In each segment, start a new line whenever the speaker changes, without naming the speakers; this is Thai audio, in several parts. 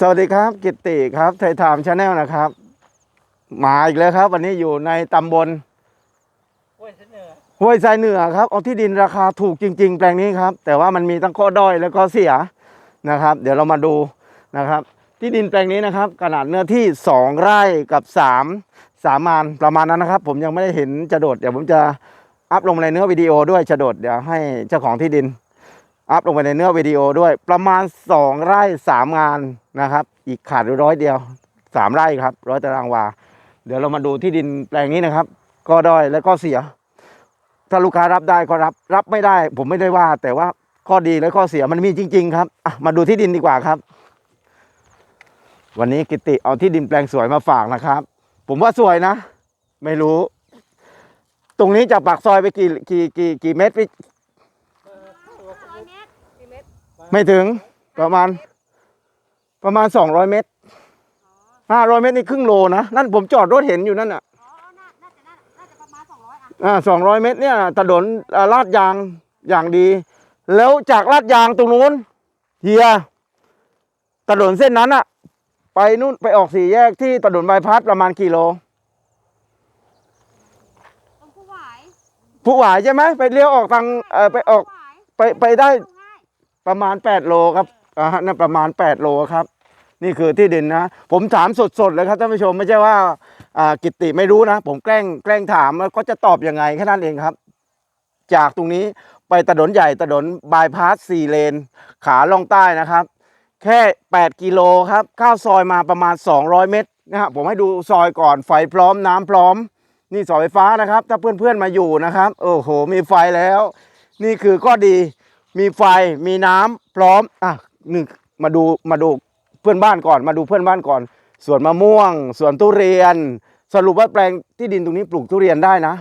สวัสดีครับ กิตติครับไทยไทม์ชาแนลนะครับ มาอีกแล้วครับ วันนี้อยู่ในตำบล
ห้วยเสนอ
ห้วยทรายเหนือครับเอาที่ดินราคาถูกจริง ๆ แปลงนี้ครับ แต่ว่ามันมีทั้งข้อด้อยและข้อเสียนะครับ เดี๋ยวเรามาดูนะครับ ที่ดินแปลงนี้นะครับ ขนาดเนื้อที่ 2 ไร่กับ3สามานประมาณนั้นนะครับ ผมยังไม่ได้เห็นจะโดดเดี๋ยวผมจะอัพลงในเนื้อวิดีโอด้วยจะโดดเดี๋ยวให้เจ้าของที่ดิน อัพลงไปในเนื้อวิดีโอด้วยประมาณ 2 ไร่ 3 งานนะครับ อีกขาดร้อยเดียว 3 ไร่ครับร้อยตารางวา เดี๋ยวเรามาดูที่ดินแปลงนี้นะครับ ก็ด้อยและก็เสีย ถ้าลูกค้ารับได้ก็รับรับไม่ได้ ผมไม่ได้ว่า แต่ว่าข้อดีและข้อเสียมันมีจริง ๆ ครับมาดูที่ดินดีกว่าครับ วันนี้กิติเอาที่ดินแปลงสวยมาฝากนะครับ ผมว่าสวยนะ ไม่รู้ ตรงนี้จากปากซอยไปกี่กี่กี่กี่เมตรพี่
ร้อยเมตรกี่เมตร
ไม่ถึงประมาณ ประมาณสองร้อยเมตรห้าร้อยเมตรนี่ครึ่งโลนะ นั่นผมจอดรถเห็นอยู่นั่นอะ
อ๋อน่าน่าจะน่าน่าจะประมาณสองร้อยอะ
อ่าสองร้อยเมตรเนี่ยถนนอ่าลาดยางอย่างดี แล้วจากลาดยางตรงนู้นเฮียถนนเส้นนั้นอะไปนู่นไปออกสี่แยกที่ถนนบายพาสประมาณกี่โล
ตรงผู้หวาย
ผู้หวายใช่ไหมไปเลี้ยวออกทางเออไปออก
ผู้หวาย
ไปไปได้ ประมาณแปดโลครับอ่าฮะนั่นประมาณแปดโลครับ นี่คือที่ดินนะ ผมถามสดๆเลยครับท่านผู้ชมไม่ใช่ว่าอ่ากิตติไม่รู้นะ ผมแกล้งแกล้งถามแล้วก็จะตอบยังไงแค่นั้นเองครับ จากตรงนี้ไปถนนใหญ่ถนนบายพาสสี่เลน ขาล่องใต้นะครับ แค่ 8 กิโลครับเข้าซอยมาประมาณ 200 เมตรนะครับผมให้ดูซอยก่อนไฟพร้อมน้ำพร้อม นี่เสาไฟฟ้านะครับ ถ้าเพื่อนๆมาอยู่นะครับ โอ้โห มีไฟแล้ว นี่คือก็ดี มีไฟมีน้ำพร้อมอะหนึ่งมาดูมาดูเพื่อนบ้านก่อน มาดูเพื่อนบ้านก่อนสวนมะม่วงสวนทุเรียน สรุปว่าแปลงที่ดินตรงนี้ปลูกทุเรียนได้นะ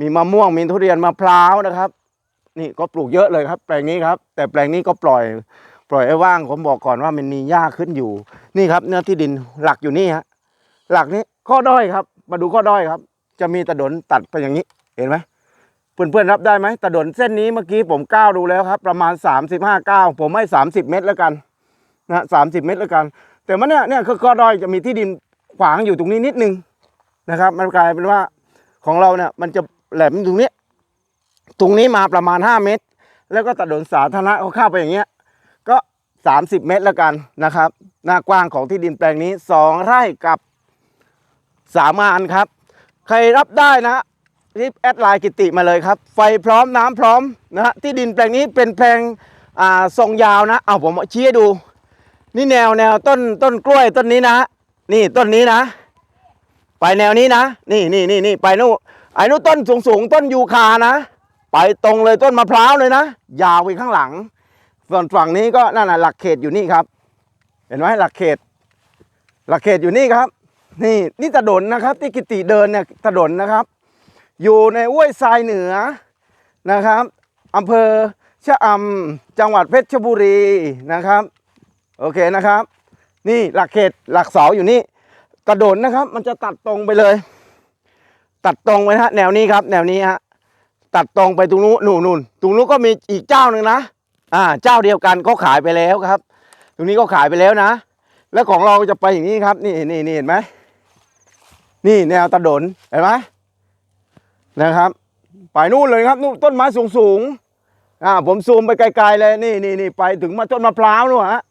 มีมะม่วงมีทุเรียนมะพร้าวนะครับ นี่ก็ปลูกเยอะเลยครับ แปลงนี้ครับ แต่แปลงนี้ก็ปล่อย ปล่อยให้ว่างผมบอกก่อนว่ามันมีหญ้าขึ้นอยู่ นี่ครับ เนื้อที่ดินหลักอยู่นี่ฮะหลักนี้ข้อด้อยครับ มาดูข้อด้อยครับ จะมีตะดนตัดไปอย่างนี้ เห็นไหม เพื่อนๆรับได้ไหมตะดนเส้นนี้เมื่อกี้ผมก้าวดูแล้วครับ ประมาณ 35ก้าวผมให้ 30 เมตรแล้วกันนะสามสิบเมตรแล้วกัน แต่มันเนี่ยเนี่ยคือข้อด้อยจะมีที่ดินขวางอยู่ตรงนี้นิดนึงนะครับ มันกลายเป็นว่าของเราเนี่ยมันจะแหลมตรงนี้ตรงนี้มาประมาณ 5 เมตร แล้วก็ตะดนสาธารณะเขาเข้าไปอย่างเงี้ยก็ 30 เมตรแล้วกันนะครับหน้ากว้างของที่ดินแปลงนี้ 2 ไร่กับสามอันครับ ใครรับได้นะ รีบแอดไลน์กิติมาเลยครับ ไฟพร้อมน้ำพร้อมนะฮะที่ดินแปลงนี้เป็นแปลงอ่าทรงยาวนะเอาผมชี้ให้ดู นี่แนวแนวต้นต้นกล้วยต้นนี้นะ นี่ต้นนี้นะ ไปแนวนี้นะ นี่นี่นี่นี่ไปนู่นไอ้นู่นต้นสูงสูงต้นยูคานะ ไปตรงเลยต้นมะพร้าวเลยนะ ยาวไปข้างหลัง ส่วนฝั่งนี้ก็นั่นน่ะหลักเขตอยู่นี่ครับ เห็นไหมหลักเขต หลักเขตอยู่นี่ครับ นี่นี่ถนนนะครับ ที่กิติเดินเนี่ยถนนนะครับ อยู่ในห้วยทรายเหนือนะครับอำเภอชะอำจังหวัดเพชรบุรีนะครับ โอเคนะครับ นี่หลักเขตหลักเสาอยู่นี่ถนนนะครับ มันจะตัดตรงไปเลย ตัดตรงไปนะฮะแนวนี้ครับ แนวนี้ฮะตัดตรงไปตรงนู้นนู่นนู่นตรงนู้นก็มีอีกเจ้าหนึ่งนะ อ่า เจ้าเดียวกันเขาขายไปแล้วครับ ตรงนี้ก็ขายไปแล้วนะ แล้วของเราจะไปอย่างนี้ครับ นี่นี่นี่เห็นไหมนี่แนวตะดนเห็นไหม นะครับไปนู่นเลยครับนู่นต้นไม้สูงสูงอ่าผมซูมไปไกลๆเลยนี่นี่นี่ไปถึงมาต้นมะพร้าวนู่นฮะ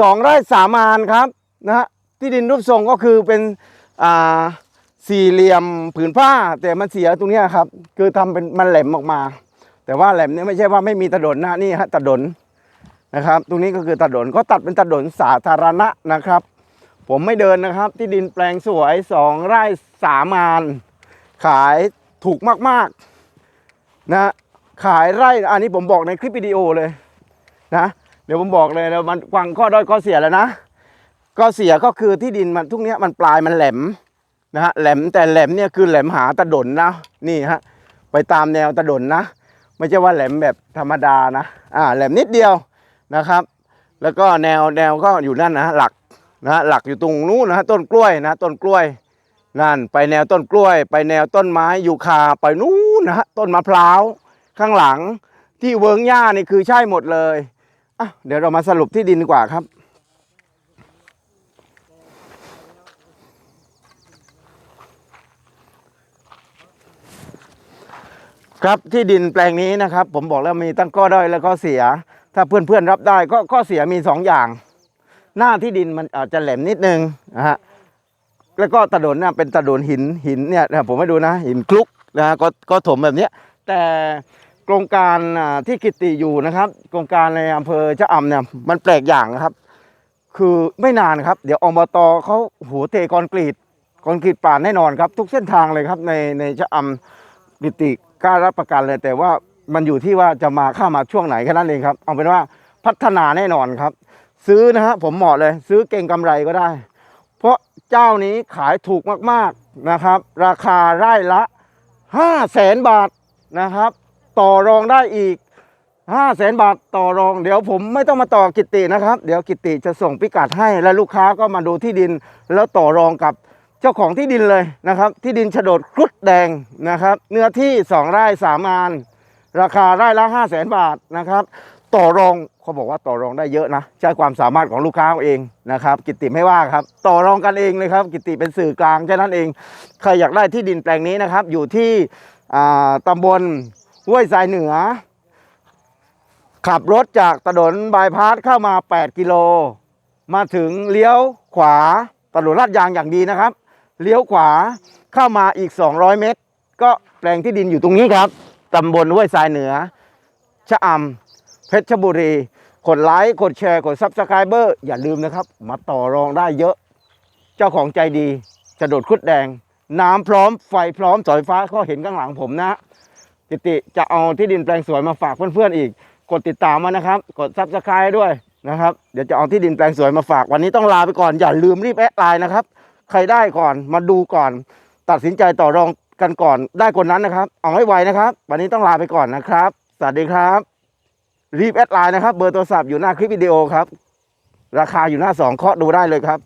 สองไร่สามานครับนะฮะที่ดินรูปทรงก็คือเป็นอ่าสี่เหลี่ยมผืนผ้า แต่มันเสียตรงนี้ครับ คือทำเป็นมันแหลมออกมา แต่ว่าแหลมเนี่ยไม่ใช่ว่าไม่มีถนนนะนี่ฮะถนนนะครับ ตรงนี้ก็คือถนนก็ตัดเป็นถนนสาธารณะนะครับ ผมไม่เดินนะครับ ที่ดินแปลงสวยสองไร่สามงานขาย ถูกมากๆนะขายไร่อันนี้ผมบอกในคลิปวิดีโอเลยนะเดี๋ยวผมบอกเลยแล้วมันฟังข้อด้อยข้อเสียแล้วนะข้อเสียก็คือที่ดินมันทุกเนี้ยมันปลายมันแหลมนะฮะแหลมแต่แหลมเนี่ยคือแหลมหาตะดนนะนี่ฮะไปตามแนวตะดนนะ ไม่ใช่ว่าแหลมแบบธรรมดานะอ่าแหลมนิดเดียวนะครับ แล้วก็แนวแนวก็อยู่นั่นนะหลักนะหลักอยู่ตรงนู้นนะต้นกล้วยนะต้นกล้วย นั่นไปแนวต้นกล้วย ไปแนวต้นไม้ยูคาไปนู้นนะฮะต้นมะพร้าวข้างหลังที่เวิงหญ้านี่คือใช่หมดเลยอะเดี๋ยวเรามาสรุปที่ดินดีกว่าครับ ครับที่ดินแปลงนี้นะครับ ผมบอกแล้วมีตั้งข้อด้อยและข้อเสีย ถ้าเพื่อนๆรับได้ก็ข้อเสียมีสองอย่าง หน้าที่ดินมันอาจจะแหลมนิดนึงนะฮะ แล้วก็ถนนน่ะเป็นถนนหินหินเนี่ยนะผมให้ดูนะหินคลุกนะก็ก็ถมแบบเนี้ยแต่โครงการที่กิติอยู่นะครับ โครงการในอำเภอชะอำเนี่ยมันแปลกอย่างนะครับ คือไม่นานครับ เดี๋ยวอบตเขาโหัวเทคอนกรีตคอนกรีตป่านแน่นอนครับ ทุกเส้นทางเลยครับในในชะอำกิติกล้ารับประกันเลย แต่ว่ามันอยู่ที่ว่าจะมาเข้ามาช่วงไหนแค่นั้นเองครับเอาเป็นว่าพัฒนาแน่นอนครับ ซื้อนะฮะผมเหมาะเลย ซื้อเก่งกำไรก็ได้ เจ้านี้ขายถูกมากๆนะครับ ราคาไร่ละ5 0 0แสนบาทนะครับ ต่อรองได้อีก5 0 0แสนบาทต่อรอง เดี๋ยวผมไม่ต้องมาต่อกิตตินะครับ เดี๋ยวกิตติจะส่งพิกัดให้และลูกค้าก็มาดูที่ดิน แล้วต่อรองกับเจ้าของที่ดินเลยนะครับ ที่ดินโฉนดครุฑแดงนะครับ เนื้อที่2ไร่3งาน ราคาไร่ละ5 0 0แสนบาทนะครับ ต่อรองเขาบอกว่าต่อรองได้เยอะนะ ใช้ความสามารถของลูกค้าเอาเองนะครับ กิตติไม่ว่าครับ ต่อรองกันเองเลยครับ กิตติเป็นสื่อกลางแค่นั้นเอง ใครอยากได้ที่ดินแปลงนี้นะครับ อยู่ที่อ่าตำบลห้วยทรายเหนือ ขับรถจากถนนบายพาสเข้ามา 8 กิโล มาถึงเลี้ยวขวาถนนลาดยางอย่างดีนะครับ เลี้ยวขวาเข้ามาอีก 200 เมตร ก็แปลงที่ดินอยู่ตรงนี้ครับตำบลห้วยทรายเหนือชะอำ เพชรบุรี กดไลค์กดแชร์กดซับสไครเบอร์อย่าลืมนะครับ มาต่อรองได้เยอะ เจ้าของใจดีจะโดดคุดแดง น้ำพร้อมไฟพร้อมสายฟ้าก็เห็นข้างหลังผมนะกิติจะเอาที่ดินแปลงสวยมาฝากเพื่อนๆอีก กดติดตามมานะครับ กดซับสไคร์ด้วยนะครับ เดี๋ยวจะเอาที่ดินแปลงสวยมาฝากวันนี้ต้องลาไปก่อนอย่าลืมรีบแอดไลน์นะครับ ใครได้ก่อนมาดูก่อน ตัดสินใจต่อรองกันก่อนได้คนนั้นนะครับ เอาให้ไวนะครับ วันนี้ต้องลาไปก่อนนะครับ สวัสดีครับ รีบแอดไลน์นะครับ เบอร์โทรศัพท์อยู่หน้าคลิปวิดีโอครับ ราคาอยู่หน้าสองเคาะดูได้เลยครับ